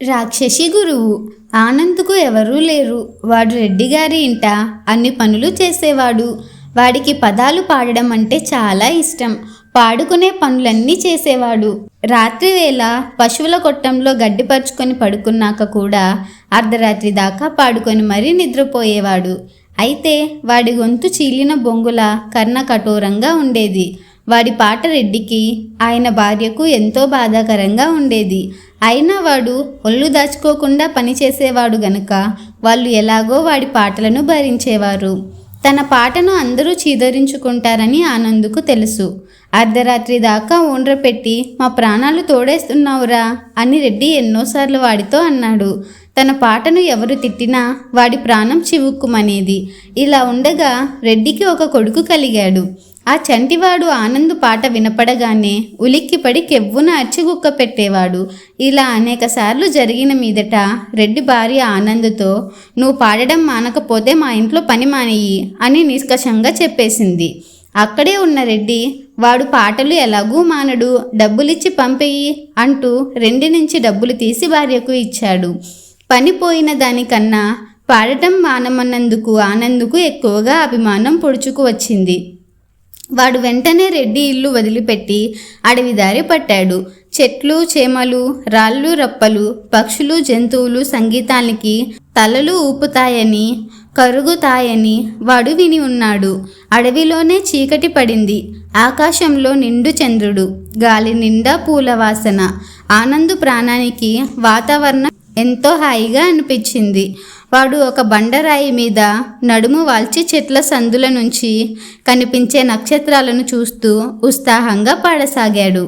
రాక్షసి గురువు. ఆనంద్కు ఎవరూ లేరు. వాడు రెడ్డి గారి ఇంట అన్ని పనులు చేసేవాడు. వాడికి పదాలు పాడడం అంటే చాలా ఇష్టం. పాడుకునే పనులన్నీ చేసేవాడు. రాత్రి వేళ పశువుల కొట్టంలో గడ్డిపరుచుకొని పడుకున్నాక కూడా అర్ధరాత్రి దాకా పాడుకొని మరీ నిద్రపోయేవాడు. అయితే వాడి గొంతు చీలిన బొంగుల కర్ణ కఠోరంగా ఉండేది. వాడి పాట రెడ్డికి ఆయన భార్యకు ఎంతో బాధాకరంగా ఉండేది. అయినా వాడు ఒళ్ళు దాచుకోకుండా పనిచేసేవాడు గనుక వాళ్ళు ఎలాగో వాడి పాటలను భరించేవారు. తన పాటను అందరూ చీదరించుకుంటారని ఆనందుకు తెలుసు. అర్ధరాత్రి దాకా ఓండ్రపెట్టి మా ప్రాణాలు తోడేస్తున్నావురా అని రెడ్డి ఎన్నోసార్లు వాడితో అన్నాడు. తన పాటను ఎవరు తిట్టినా వాడి ప్రాణం చివుక్కుమనేది. ఇలా ఉండగా రెడ్డికి ఒక కొడుకు కలిగాడు. ఆ చంటివాడు ఆనందు పాట వినపడగానే ఉలిక్కిపడి కెవ్వున అచ్చిగుక్క పెట్టేవాడు. ఇలా అనేకసార్లు జరిగిన మీదట రెడ్డి భార్య ఆనందుతో నువ్వు పాడడం మానకపోతే మా ఇంట్లో పని మానేయి అని నిష్కషంగా చెప్పేసింది. అక్కడే ఉన్న రెడ్డి వాడు పాటలు ఎలాగూ మానడు డబ్బులిచ్చి పంపేయి అంటూ రెండి నుంచి డబ్బులు తీసి భార్యకు ఇచ్చాడు. పని పోయిన దానికన్నా పాడటం మానమన్నందుకు ఆనందుకు ఎక్కువగా అభిమానం పొడుచుకు వచ్చింది. వాడు వెంటనే రెడ్డి ఇల్లు వదిలిపెట్టి అడవి దారి పట్టాడు. చెట్లు చేమలు రాళ్ళు రప్పలు పక్షులు జంతువులు సంగీతానికి తలలు ఊపుతాయని కరుగుతాయని వాడు విని ఉన్నాడు. అడవిలోనే చీకటి పడింది. ఆకాశంలో నిండు చంద్రుడు గాలి నిండా పూల వాసన ఆనందు ప్రాణానికి వాతావరణం ఎంతో హాయిగా అనిపించింది. వాడు ఒక బండరాయి మీద నడుము వాల్చి చెట్ల సందుల నుంచి కనిపించే నక్షత్రాలను చూస్తూ ఉత్సాహంగా పాడసాగాడు.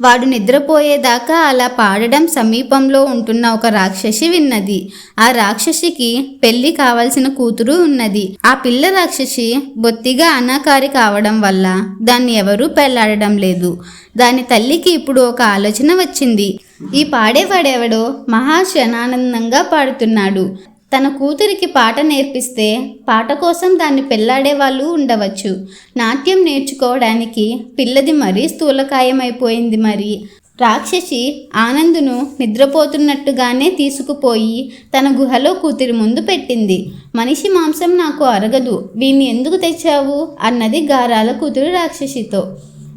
వాడు నిద్రపోయేదాకా అలా పాడడం సమీపంలో ఉంటున్న ఒక రాక్షసి విన్నది. ఆ రాక్షసికి పెళ్ళి కావలసిన కూతురు ఉన్నది. ఆ పిల్ల రాక్షసి బొత్తిగా అనాకారి కావడం వల్ల దాన్ని ఎవరూ పెళ్ళాడడం లేదు. దాని తల్లికి ఇప్పుడు ఒక ఆలోచన వచ్చింది. ఈ పాడేవాడెవడో మహాశనానందంగా పాడుతున్నాడు. తన కూతురికి పాట నేర్పిస్తే పాట కోసం దాన్ని పెళ్ళాడే వాళ్ళు ఉండవచ్చు. నాట్యం నేర్చుకోవడానికి పిల్లది మరీ స్థూలకాయమైపోయింది మరి. రాక్షసి ఆనందును నిద్రపోతున్నట్టుగానే తీసుకుపోయి తన గుహలో కూతురి ముందు పెట్టింది. మనిషి మాంసం నాకు అరగదు వీణ్ణి ఎందుకు తెచ్చావు? అన్నది గారాల కూతురు రాక్షసితో.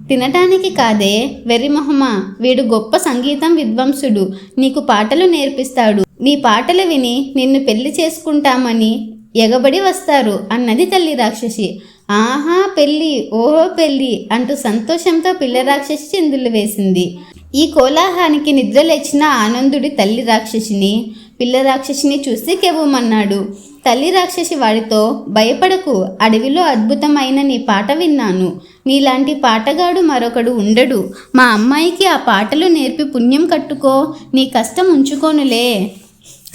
తినటానికి కాదే వెర్రిమొహమా వీడు గొప్ప సంగీతం విద్వాంసుడు నీకు పాటలు నేర్పిస్తాడు. నీ పాటలు విని నిన్ను పెళ్ళి చేసుకుంటామని ఎగబడి వస్తారు అన్నది తల్లి రాక్షసి. ఆహా పెళ్ళి ఓహో పెళ్ళి అంటూ సంతోషంతో పిల్ల రాక్షసి చిందులు వేసింది. ఈ కోలాహానికి నిద్ర లేచిన ఆనందుడి తల్లి రాక్షసిని పిల్ల రాక్షసిని చూసి కెవ్వమన్నాడు. తల్లి రాక్షసి వాడితో భయపడకు అడవిలో అద్భుతమైన నీ పాట విన్నాను. నీలాంటి పాటగాడు మరొకడు ఉండడు. మా అమ్మాయికి ఆ పాటలు నేర్పి పుణ్యం కట్టుకో నీ కష్టం ఉంచుకోనులే.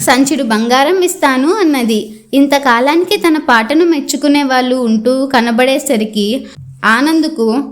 సంచుడు బంగారం ఇస్తాను అన్నది. ఇంతకాలానికి తన పాటను మెచ్చుకునే వాళ్ళు ఉంటూ కనబడేసరికి ఆనందుకు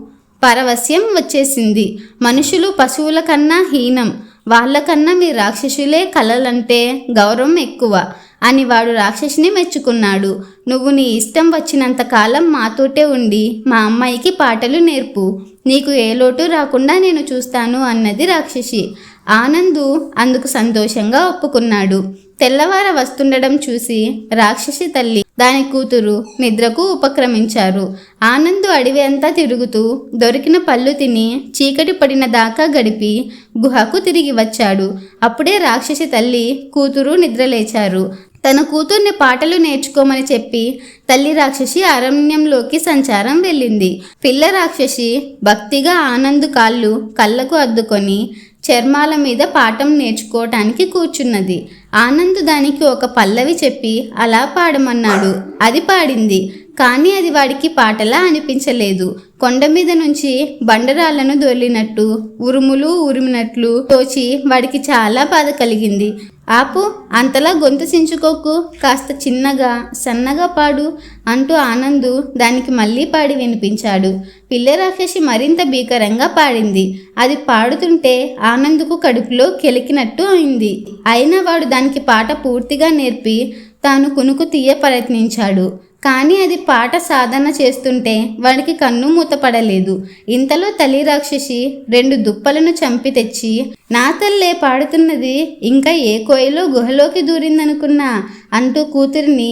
పరవశ్యం వచ్చేసింది. మనుషులు పశువుల కన్నా హీనం. వాళ్ళకన్నా మీ రాక్షసులే కలలంటే గౌరవం ఎక్కువ. అని వాడు రాక్షసిని మెచ్చుకున్నాడు. నువ్వు నీ ఇష్టం వచ్చినంత కాలం మాతోటే ఉండి మా అమ్మాయికి పాటలు నేర్పు. నీకు ఏ లోటు రాకుండా నేను చూస్తాను అన్నది రాక్షసి. ఆనందు అందుకు సంతోషంగా ఒప్పుకున్నాడు. తెల్లవార వస్తుండడం చూసి రాక్షసి తల్లి దాని కూతురు నిద్రకు ఉపక్రమించారు. ఆనందు అడవి అంతా తిరుగుతూ దొరికిన పళ్ళు తిని చీకటి పడిన దాకా గడిపి గుహకు తిరిగి వచ్చాడు. అప్పుడే రాక్షసి తల్లి కూతురు నిద్రలేచారు. తన కూతుర్ని పాటలు నేర్చుకోమని చెప్పి తల్లి రాక్షసి అరణ్యంలోకి సంచారం వెళ్ళింది. పిల్ల రాక్షసి భక్తిగా ఆనంద్ కాళ్ళు కళ్ళకు అద్దుకొని చర్మాల మీద పాఠం నేర్చుకోవటానికి కూర్చున్నది. ఆనంద్ దానికి ఒక పల్లవి చెప్పి అలా పాడమన్నాడు. అది పాడింది. కానీ అది వాడికి పాటలా అనిపించలేదు. కొండ మీద నుంచి బండరాళ్ళను దొర్లినట్టు ఉరుములు ఉరిమినట్లు తోచి వాడికి చాలా బాధ కలిగింది. ఆపు అంతలా గొంతు చించుకోకు కాస్త చిన్నగా సన్నగా పాడు అంటూ ఆనందు దానికి మళ్ళీ పాడి వినిపించాడు. పిల్ల రాక్షసి మరింత భీకరంగా పాడింది. అది పాడుతుంటే ఆనందుకు కడుపులో కెలికినట్టు అయింది. అయినా వాడు దానికి పాట పూర్తిగా నేర్పి తాను కునుకు తీయ ప్రయత్నించాడు. కానీ అది పాట సాధన చేస్తుంటే వాడికి కన్ను మూతపడలేదు ఇంతలో తల్లి రాక్షసి రెండు దుప్పలను చంపి తెచ్చి నా తల్లే పాడుతున్నది ఇంకా ఏ కోయలో గుహలోకి దూరిందనుకున్నా అంటూ కూతురిని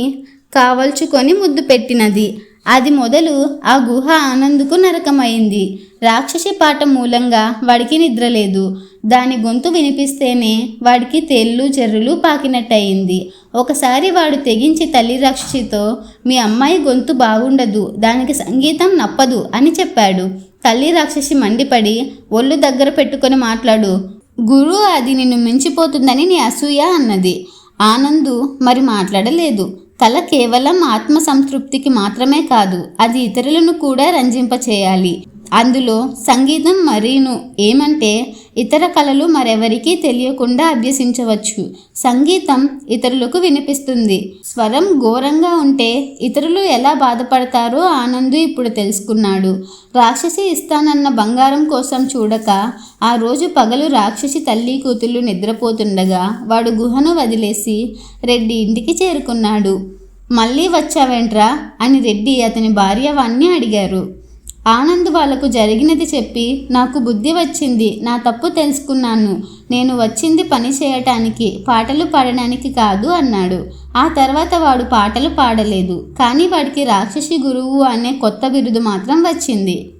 కావల్చుకొని ముద్దు పెట్టినది. అది మొదలు ఆ గుహ ఆనందుకు నరకమైంది. రాక్షసి పాట మూలంగా వాడికి నిద్రలేదు. దాని గొంతు వినిపిస్తేనే వాడికి తేళ్ళు చెర్రులు పాకినట్టయింది. ఒకసారి వాడు తెగించి తల్లి రక్షితో మీ అమ్మాయి గొంతు బాగుండదు దానికి సంగీతం నప్పదు అని చెప్పాడు. తల్లి రాక్షసి మండిపడి ఒళ్ళు దగ్గర పెట్టుకొని మాట్లాడు. గురు అది నిన్ను మించిపోతుందని నీ అసూయ అన్నది. ఆనందు మరి మాట్లాడలేదు. కళ కేవలం ఆత్మ సంతృప్తికి మాత్రమే కాదు అది ఇతరులను కూడా రంజింపచేయాలి. అందులో సంగీతం మరీను. ఏమంటే ఇతర కళలు మరెవరికీ తెలియకుండా అభ్యసించవచ్చు. సంగీతం ఇతరులకు వినిపిస్తుంది. స్వరం ఘోరంగా ఉంటే ఇతరులు ఎలా బాధపడతారో ఆనందు ఇప్పుడు తెలుసుకున్నాడు. రాక్షసి ఇస్తానన్న బంగారం కోసం చూడక ఆ రోజు పగలు రాక్షసి తల్లి కూతుళ్ళు నిద్రపోతుండగా వాడు గుహను వదిలేసి రెడ్డి ఇంటికి చేరుకున్నాడు. మళ్ళీ వచ్చావేంట్రా? అని రెడ్డి అతని భార్య వాణ్ణి అడిగారు. ఆనంద్ వాళ్ళకు జరిగినది చెప్పి నాకు బుద్ధి వచ్చింది నా తప్పు తెలుసుకున్నాను. నేను వచ్చింది పని చేయటానికి పాటలు పాడడానికి కాదు అన్నాడు. ఆ తర్వాత వాడు పాటలు పాడలేదు. కానీ వాడికి రాక్షసి గురువు అనే కొత్త బిరుదు మాత్రం వచ్చింది.